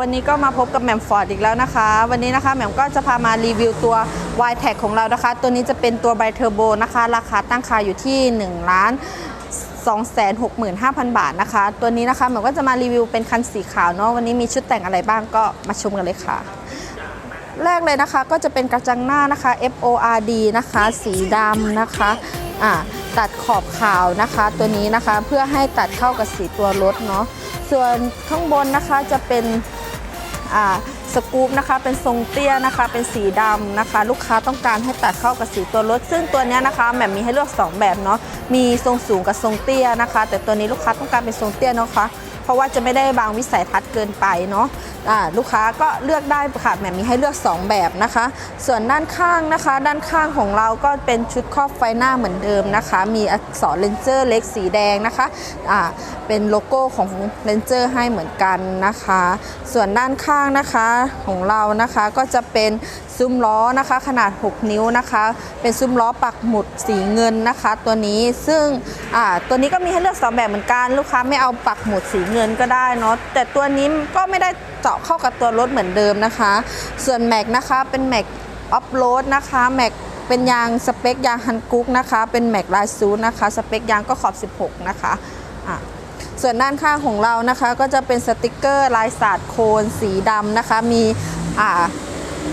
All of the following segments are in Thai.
วันนี้ก็มาพบกับแหม่มฟอร์ดอีกแล้วนะคะ วันนี้นะคะแหม่มก็จะพามารีวิวตัว y t e c ของเรานะคะ ตัวนี้จะเป็นตัวไบเทอร์โบนะคะ ราคาตั้งขาอยู่ที่1ล้าน265,000 บาทนะคะ ตัวนี้นะคะแหม่มก็จะมารีวิวเป็นคันสีขาวเนาะวันนี้มีชุดแต่งอะไรบ้างก็มาชมกันเลยค่ะ แรกเลยนะคะก็จะเป็นกระจังหน้านะคะ FORD นะคะ สีดำนะคะอ่า ตัดขอบขาวนะคะ ตัวนี้นะคะเพื่อให้ตัดเข้ากับสีตัวรถเนาะส่วนข้างบนนะคะจะเป็นสกู๊ปนะคะเป็นทรงเตี้ยนะคะ เป็นสีดำนะคะ ลูกค้าต้องการให้ตัดเข้ากับสีตัวรถ ซึ่งตัวนี้นะคะแบบมีให้เลือก 2 แบบเนาะมีทรงสูงกับทรงเตี้ยนะคะ แต่ตัวนี้ลูกค้าต้องการเป็นทรงเตี้ยเนาะคะ เพราะว่าจะไม่ได้บางวิสัยทัศน์เกินไปเนาะะลูกค้าก็เลือกได้ค่ะแหมมีให้เลือก 2 แบบนะคะ ส่วนด้านข้างนะคะ ด้านข้างของเราก็เป็นชุดครอบไฟหน้าเหมือนเดิมนะคะ มีอักษรเลนเจอร์เล็กสีแดงนะคะะเป็นโลโก้ของเลนเจอร์ให้เหมือนกันนะคะ ส่วนด้านข้างนะคะของเรานะคะก็จะเป็นซุ้มล้อนะคะขนาด 6 นิ้วนะคะ เป็นซุ้มล้อปักหมุดสีเงินนะคะ ตัวนี้ซึ่งตัวนี้ก็มีให้เลือก 2 แบบเหมือนกัน ลูกค้าไม่เอาปักหมุดสีเงินงินก็ได้เนาะแต่ตัวนี้ก็ไม่ได้เจาะเข้ากับตัวรถเหมือนเดิมนะคะ ส่วนแม็กนะคะเป็นแม็กออฟโรดนะคะแม็กเป็นยางสเปคยางฮันกุ๊กนะคะ เป็นแม็กลายซูนะคะสเปคยางก็ขอบ 16 นะคะอะส่วนด้านข้างของเรานะคะก็จะเป็นสติกเกอร์ลายสาดโคนสีดำนะคะ มีอ่า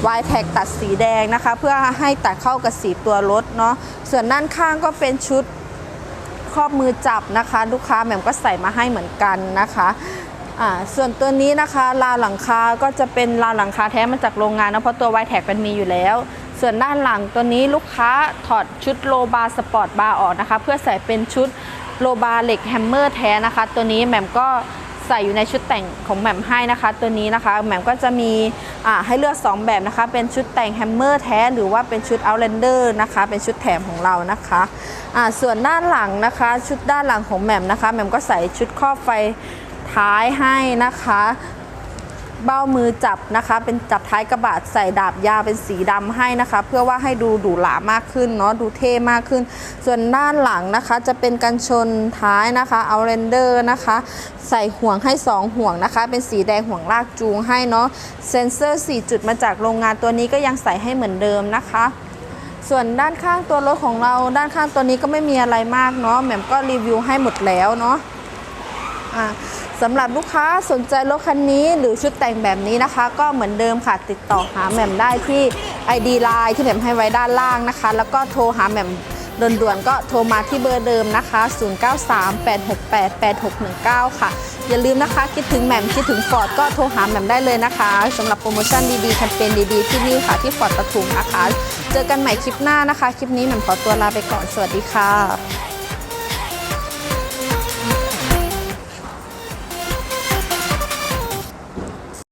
วายแท็กตัดสีแดงนะคะ เพื่อให้ตัดเข้ากับสีตัวรถเนาะส่วนด้านข้างก็เป็นชุด ครอบมือจับนะคะ ลูกค้าแหม่มก็ใส่มาให้เหมือนกันนะคะอ่าส่วนตัวนี้นะคะราวหลังคาก็จะเป็นราวหลังคาแท้มาจากโรงงานนะเพราะตัววายแท็กมันมีอยู่แล้ว ส่วนด้านหลังตัวนี้ลูกค้าถอดชุดโลบาสปอร์ตบาร์ออกนะคะ เพื่อใส่เป็นชุดโลบาเหล็กแฮมเมอร์แท้นะคะ ตัวนี้แหม่มก็ ใส่อยู่ในชุดแต่งของแหม่มให้นะคะ ตัวนี้นะคะแหม่มก็จะมีให้เลือก 2 แบบนะคะ เป็นชุดแต่งแฮมเมอร์แท้หรือว่าเป็นชุดเอาเลนเดอร์นะคะ เป็นชุดแถมของเรานะคะะส่วนด้านหลังนะคะ ชุดด้านหลังของแหม่มนะคะแหม่มก็ใส่ชุดครอบไฟท้ายให้นะคะ เบ้ามือจับนะคะ เป็นจับท้ายกระบะใส่ดาบยาวเป็นสีดำให้นะคะ เพื่อว่าให้ดูดูหลามากขึ้นเนาะดูเท่มากขึ้น ส่วนด้านหลังนะคะจะเป็นกันชนท้ายนะคะเอาเรนเดอร์นะคะ ใส่ห่วงให้ 2 ห่วงนะคะ เป็นสีแดงห่วงลากจูงให้เนาะเซนเซอร์ 4 จุดมาจากโรงงานตัวนี้ก็ยังใส่ให้เหมือนเดิมนะคะส่วนด้านข้างตัวรถของเราด้านข้างตัวนี้ก็ไม่มีอะไรมากเนาะแหม่มก็รีวิวให้หมดแล้วเนาะ อ่าสำหรับลูกค้าสนใจรถคันนี้หรือชุดแต่งแบบนี้นะคะ ก็เหมือนเดิมค่ะติดต่อหาแหม่มได้ที่ ID Line ที่แหม่มให้ไว้ด้านล่างนะคะ แล้วก็โทรหาแหม่มด่วนๆก็โทรมาที่เบอร์เดิมนะคะ 0938688619 ค่ะ อย่าลืมนะคะ คิดถึงแหม่มคิดถึงฟอร์ดก็โทรหาแหม่มได้เลยนะคะสำหรับโปรโมชั่นดีๆแคมเปญดีๆที่นี่ค่ะที่ฟอร์ดปทุมนะคะ เจอกันใหม่คลิปหน้านะคะ คลิปนี้แหม่มขอตัวลาไปก่อนสวัสดีค่ะ